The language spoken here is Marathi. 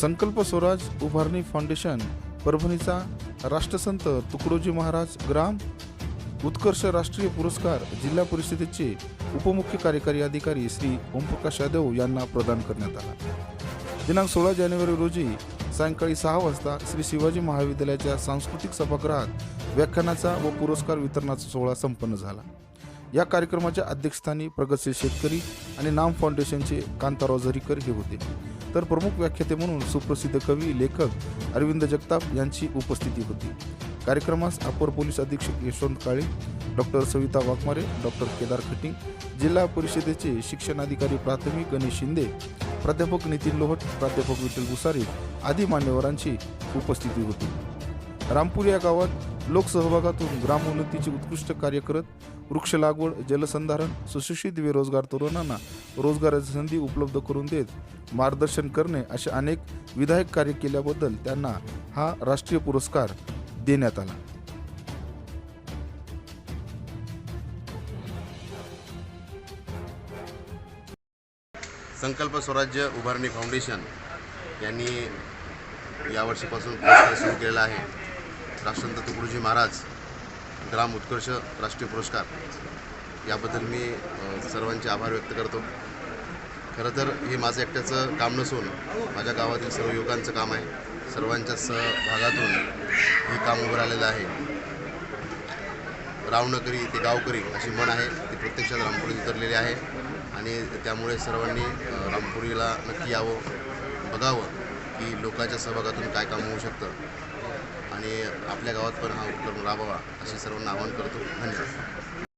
संकल्प स्वराज उभारणी फाउंडेशन परभणीचा राष्ट्रसंत तुकडोजी महाराज ग्राम उत्कर्ष राष्ट्रीय पुरस्कार जिल्हा परिषदेचे उपमुख्य कार्यकारी अधिकारी श्री ओमप्रकाश यादव यांना प्रदान करण्यात आला. दिनांक सोळा जानेवारी रोजी सायंकाळी सहा वाजता श्री शिवाजी महाविद्यालयाच्या सांस्कृतिक सभागृहात व्याख्यानाचा व पुरस्कार वितरणाचा सोहळा संपन्न झाला. या कार्यक्रमाच्या अध्यक्षस्थानी प्रगतशील शेतकरी आणि नाम फाउंडेशनचे कांताराव झरीकर हे होते. तर प्रमुख व्याख्याते म्हणून सुप्रसिद्ध कवी लेखक अरविंद जगताप यांची उपस्थिती होती. कार्यक्रमास अपर पोलीस अधीक्षक यशवंत काळे डॉक्टर सविता वाघमारे डॉक्टर केदार खटिंग जिल्हा परिषदेचे शिक्षणाधिकारी प्राथमिक गणेश शिंदे प्राध्यापक नितीन लोहट प्राध्यापक विठ्ठल गुसारी आदी मान्यवरांची उपस्थिती होती. रामपूर या गावात लोकसहभागातून ग्रामोन्नतीचे उत्कृष्ट कार्य करत वृक्ष लागवड जलसंधारण सुशिक्षित बेरोजगार तरुणांना रोजगाराची संधी उपलब्ध करून देत मार्गदर्शन करणे असे अनेक विधायक कार्य केल्याबद्दल त्यांना हा राष्ट्रीय पुरस्कार देण्यात आला. संकल्प स्वराज्य उभारणी फाउंडेशन यांनी यावर्षीपासून पुरस्कार सुरू केलेला आहे. राष्ट्रसंत तुकडोजी महाराज ग्राम उत्कर्ष राष्ट्रीय पुरस्कार. याबद्दल मी सर्वांचे आभार व्यक्त करतो. खरं तर हे माझं एकट्याचं काम नसून माझ्या गावातील सर्व युवकांचं काम आहे. सर्वांच्या सहभागातून हे काम उभं राहिलेलं आहे. रावणकरी ते गावकरी अशी म्हण आहे ती प्रत्यक्षात रामपुरीत उतरलेली आहे. आणि त्यामुळे सर्वांनी रामपुरीला नक्की यावं बघावं. की लोकांच्या सहभागातून काय काम होऊ शकतं. आणि आपल्या गावात पण हा उपक्रम राबवा असे सर्वांना आवाहन करतो. धन्यवाद.